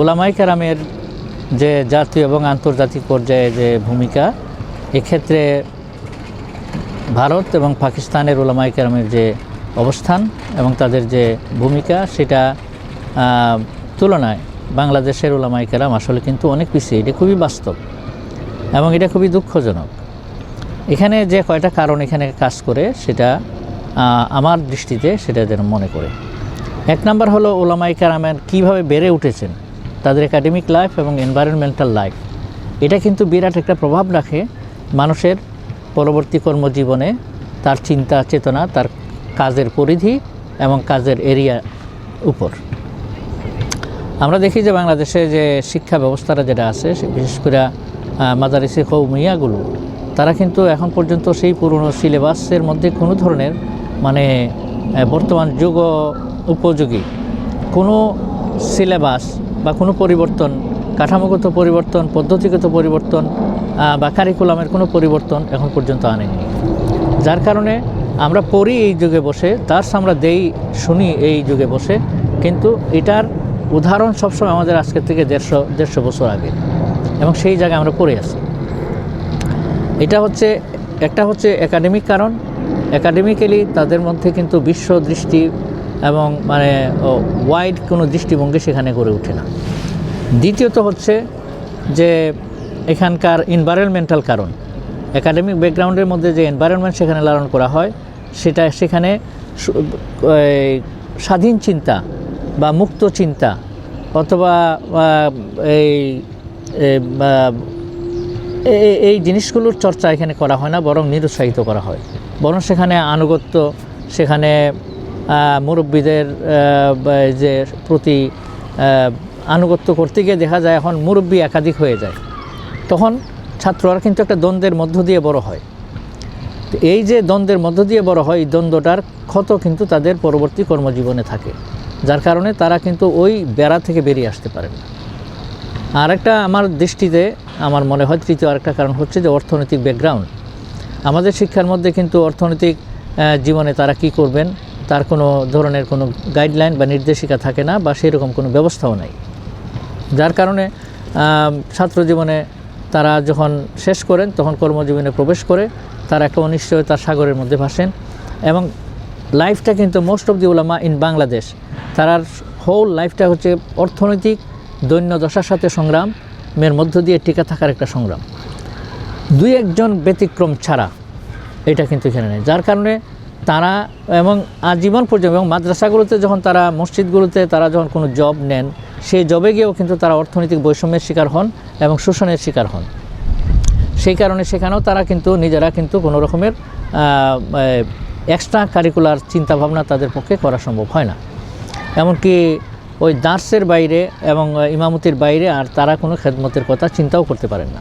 ওলামাই কেরামের যে জাতীয় এবং আন্তর্জাতিক পর্যায়ে যে ভূমিকা, এক্ষেত্রে ভারত এবং পাকিস্তানের ওলামাই কেরামের যে অবস্থান এবং তাদের যে ভূমিকা, সেটা তুলনায় বাংলাদেশের ওলামাই কেরাম আসলে কিন্তু অনেক পিছিয়ে। এটা খুবই বাস্তব এবং এটা খুবই দুঃখজনক। এখানে যে কয়টা কারণ এখানে কাজ করে, সেটা আমার দৃষ্টিতে সেটা যেন মনে করে। এক নম্বর হলো ওলামাই কারামের কীভাবে বেড়ে উঠেছেন। তাদের একাডেমিক লাইফ এবং এনভায়রনমেন্টাল লাইফ এটা কিন্তু বিরাট একটা প্রভাব রাখে মানুষের পরবর্তী কর্মজীবনে তার চিন্তা, চেতনা, তার কাজের পরিধি এবং কাজের এরিয়া উপর। আমরা দেখি যে বাংলাদেশে যে শিক্ষা ব্যবস্থাটা যেটা আছে বিশেষ করে মাদারিসে কৌমিয়াগুলো, তারা কিন্তু এখন পর্যন্ত সেই পুরনো সিলেবাসের মধ্যে কোনো ধরনের মানে বর্তমান যুগ উপযোগী কোনো সিলেবাস বা কোনো পরিবর্তন, কাঠামোগত পরিবর্তন, পদ্ধতিগত পরিবর্তন বা কারিকুলামের কোনো পরিবর্তন এখন পর্যন্ত আনেনি। যার কারণে আমরা পড়ি এই যুগে বসে, তার আমরা দেই, শুনি এই যুগে বসে, কিন্তু এটার উদাহরণ সবসময় আমাদের আজকের থেকে দেড়শো দেড়শো বছর আগে, এবং সেই জায়গায় আমরা পড়ে আছি। এটা হচ্ছে, একটা হচ্ছে একাডেমিক কারণ। একাডেমিক্যালি তাদের মধ্যে কিন্তু বিশ্ব দৃষ্টি এবং মানে ওয়াইড কোনো দৃষ্টিভঙ্গি সেখানে গড়ে ওঠে না। দ্বিতীয়ত হচ্ছে যে, এখানকার এনভায়রনমেন্টাল কারণ। একাডেমিক ব্যাকগ্রাউন্ডের মধ্যে যে এনভায়রনমেন্ট সেখানে লালন করা হয়, সেটা সেখানে স্বাধীন চিন্তা বা মুক্ত চিন্তা অথবা এই এই জিনিসগুলোর চর্চা এখানে করা হয় না, বরং নিরুৎসাহিত করা হয়। বরং সেখানে আনুগত্য, সেখানে মুরব্বীদের যে প্রতি আনুগত্য করতে গিয়ে দেখা যায় এখন মুরব্বী একাধিক হয়ে যায়। তখন ছাত্ররা কিন্তু একটা দ্বন্দ্বের মধ্য দিয়ে বড় হয়। এই যে দ্বন্দ্বের মধ্য দিয়ে বড় হয়, এই দ্বন্দ্বটার ক্ষত কিন্তু তাদের পরবর্তী কর্মজীবনে থাকে। যার কারণে তারা কিন্তু ওই বেড়া থেকে বেরিয়ে আসতে পারে না। আর একটা আমার দৃষ্টিতে, আমার মনে হয় তৃতীয় আরেকটা কারণ হচ্ছে যে অর্থনৈতিক ব্যাকগ্রাউন্ড আমাদের শিক্ষার মধ্যে কিন্তু অর্থনৈতিক জীবনে তারা কি করবেন? তার কোনো ধরনের কোনো গাইডলাইন বা নির্দেশিকা থাকে না বা সেরকম কোনো ব্যবস্থাও নাই। যার কারণে ছাত্র জীবনে তারা যখন শেষ করেন, তখন কর্মজীবনে প্রবেশ করে, তারা একটা অনিশ্চয়তার সাগরের মধ্যে ভাসেন এবং লাইফটা কিন্তু মোস্ট অফ দি ওলামা ইন বাংলাদেশ তার হোল লাইফটা হচ্ছে অর্থনৈতিক দৈন্য দশার সাথে সংগ্রাম সংগ্রামের মধ্য দিয়ে টিকে থাকার একটা সংগ্রাম। দুই একজন ব্যতিক্রম ছাড়া এটা কিন্তু এখানে নেই। যার কারণে তারা এবং আজীবন পর্যন্ত এবং মাদ্রাসাগুলোতে যখন তারা, মসজিদগুলোতে তারা যখন কোনো জব নেন, সেই জবে গিয়েও কিন্তু তারা অর্থনৈতিক বৈষম্যের শিকার হন এবং শোষণের শিকার হন। সেই কারণে সেখানেও তারা কিন্তু নিজেরা কিন্তু কোনো রকমের এক্সট্রা কারিকুলার চিন্তাভাবনা তাদের পক্ষে করা সম্ভব হয় না। এমনকি ওই দার্সের বাইরে এবং ইমামতির বাইরে আর তারা কোনো খেদমতের কথা চিন্তাও করতে পারেন না।